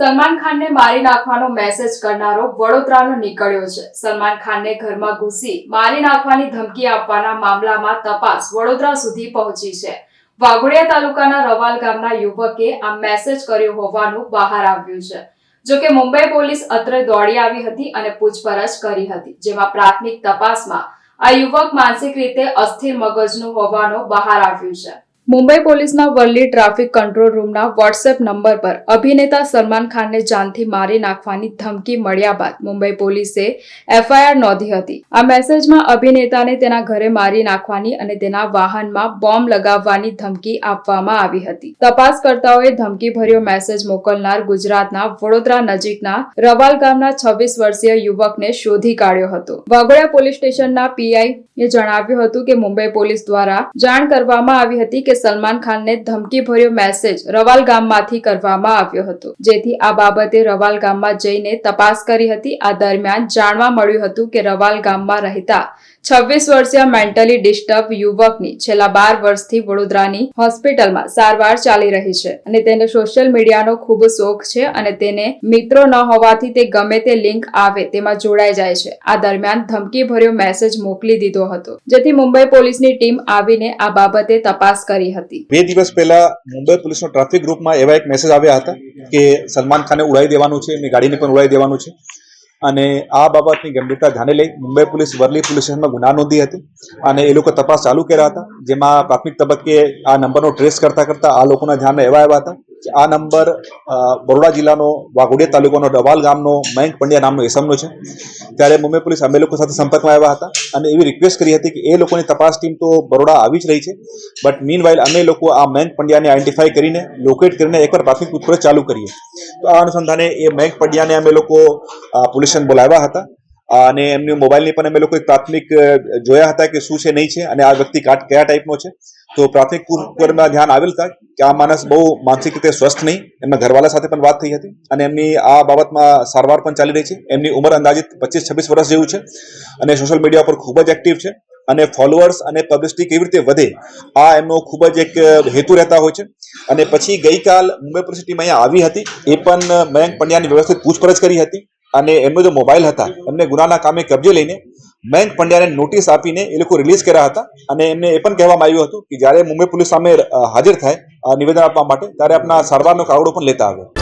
સલમાન ખાનને મારી નાખવાનો મેસેજ કરનારો વડોદરાનો નીકળ્યો છે. સલમાન ખાનને ઘરમાં ઘૂસી મારી નાખવાની ધમકી આપવાના મામલામાં તપાસ વડોદરા સુધી પહોંચી છે. વાઘોડિયા તાલુકાના રવાલ ગામના યુવકે આ મેસેજ કર્યો હોવાનું બહાર આવ્યું છે. જો કે મુંબઈ પોલીસ અત્રે દોડી આવી હતી અને પૂછપરછ કરી હતી, જેમાં પ્રાથમિક તપાસમાં આ યુવક માનસિક રીતે અસ્થિર મગજનું હોવાનું બહાર આવ્યું છે. મુંબઈ પોલીસના વર્લી ટ્રાફિક કંટ્રોલ રૂમના વોટ્સએપ નંબર પર અભિનેતા સલમાન ખાનને જાનથી મારી નાખવાની ધમકી મળ્યા બાદ મુંબઈ પોલીસે એફઆઈઆર નોંધી હતી. આ મેસેજમાં અભિનેતાને તેના ઘરે મારી નાખવાની અને તેના વાહનમાં બોમ્બ લગાવવાની ધમકી આપવામાં આવી હતી. તપાસકર્તાઓએ ધમકીભર્યો મેસેજ મોકલનાર ગુજરાતના વડોદરા નજીકના રવાલ ગામના છવ્વીસ વર્ષીય યુવકને શોધી કાઢ્યો હતો. વાઘોડિયા પોલીસ સ્ટેશનના એ જણાવ્યું હતું કે મુંબઈ પોલીસ દ્વારા જાણ કરવામાં આવી હતી કે સલમાન ખાનને ધમકીભર્યો મેસેજ રવાલ ગામમાંથી કરવામાં આવ્યો હતો. જેથી આ બાબતે રવાલ ગામમાં જઈને તપાસ કરી હતી. આ દરમિયાન જાણવા મળ્યું હતું કે રવાલ ગામમાં રહેતા છવ્વીસ વર્ષીય મેન્ટલી ડિસ્ટર્બ યુવકની છેલ્લા બાર વર્ષથી વડોદરાની હોસ્પિટલમાં સારવાર ચાલી રહી છે અને તેને સોશિયલ મીડિયાનો ખૂબ શોખ છે અને તેને મિત્રો ન હોવાથી તે ગમે તે લિંક આવે તેમાં જોડાઈ જાય છે. આ દરમિયાન ધમકીભર્યો મેસેજ મોકલી દીધો હતો, જેથી મુંબઈ પોલીસની ટીમ આવીને આ બાબતે તપાસ કરી હતી. બે દિવસ પહેલા મુંબઈ પોલીસનો ટ્રાફિક ગ્રુપમાં એવા એક મેસેજ આવ્યા હતા કે સલમાન ખાને ઉડાવી દેવાનું છે ગાડીને પણ ઉડાવી દેવાનું છે. અને આ બાબતની ગંભીરતા ધ્યાને લઈ મુંબઈ પોલીસ વરલી પોલીસ સ્ટેશનમાં ગુના નોંધી હતી અને એ લોકો તપાસ ચાલુ કર્યા હતા, જેમાં પ્રાથમિક તબક્કે આ નંબરનો ટ્રેસ કરતા કરતા આ લોકોના ધ્યાનમાં એવા આવ્યા હતા આ નંબર બરોડા જિલ્લાનો વાઘોડિયા તાલુકાનો ડવાલ ગામનો મયંક પંડ્યા નામનો એસમનો છે. ત્યારે મુંબઈ પોલીસ અમે લોકો સાથે સંપર્કમાં આવ્યા હતા અને એવી રિક્વેસ્ટ કરી હતી કે એ લોકોની તપાસ ટીમ તો બરોડા આવી જ રહી છે. બટ મીન વાઇલ અમે લોકો આ મયંક પંડ્યાને આઈડેન્ટિફાઈ કરીને લોકેટ કરીને એકવાર પ્રાથમિક પૂછપરછ ચાલુ કરીએ. તો આ અનુસંધાને એ મયંક પંડ્યાને અમે લોકો પોલીસ સ્ટેશન બોલાવ્યા હતા. અને એમની મોબાઈલની પણ અમે લોકો પ્રાથમિક જોયા હતા કે શું છે, નહીં છે, અને આ વ્યક્તિ કયા ટાઈપનો છે. તો પ્રાથમિક પૂર્વમાં ધ્યાન આવેલ હતા કે આ માણસ બહુ માનસિક રીતે સ્વસ્થ નહીં. એમના ઘરવાળા સાથે પણ વાત થઈ હતી અને એમની આ બાબતમાં સારવાર પણ ચાલી રહી છે. એમની ઉંમર અંદાજિત પચીસ છવ્વીસ વર્ષ જેવું છે અને સોશિયલ મીડિયા પર ખૂબ જ એક્ટિવ છે અને ફોલોઅર્સ અને પબ્લિસિટી કેવી રીતે વધે, આ એમનો ખૂબ જ એક હેતુ રહેતા હોય છે. અને પછી ગઈકાલ મુંબઈ પોલીસ અહીંયા આવી હતી. એ પણ મયંક પંડ્યાની વ્યવસ્થિત પૂછપરછ કરી હતી. અને એમનો જે મોબાઈલ હતા, એમને ગુનાના કામે કબજે લઈને મયંક પંડ્યાને નોટિસ આપીને એ લોકો રિલીઝ કર્યા હતા. અને એમને એ પણ કહેવામાં આવ્યું હતું કે જ્યારે મુંબઈ પોલીસ સામે હાજર થાય નિવેદન આપવા માટે, ત્યારે આપના સારવારનો કાવડો પણ લેતા આવે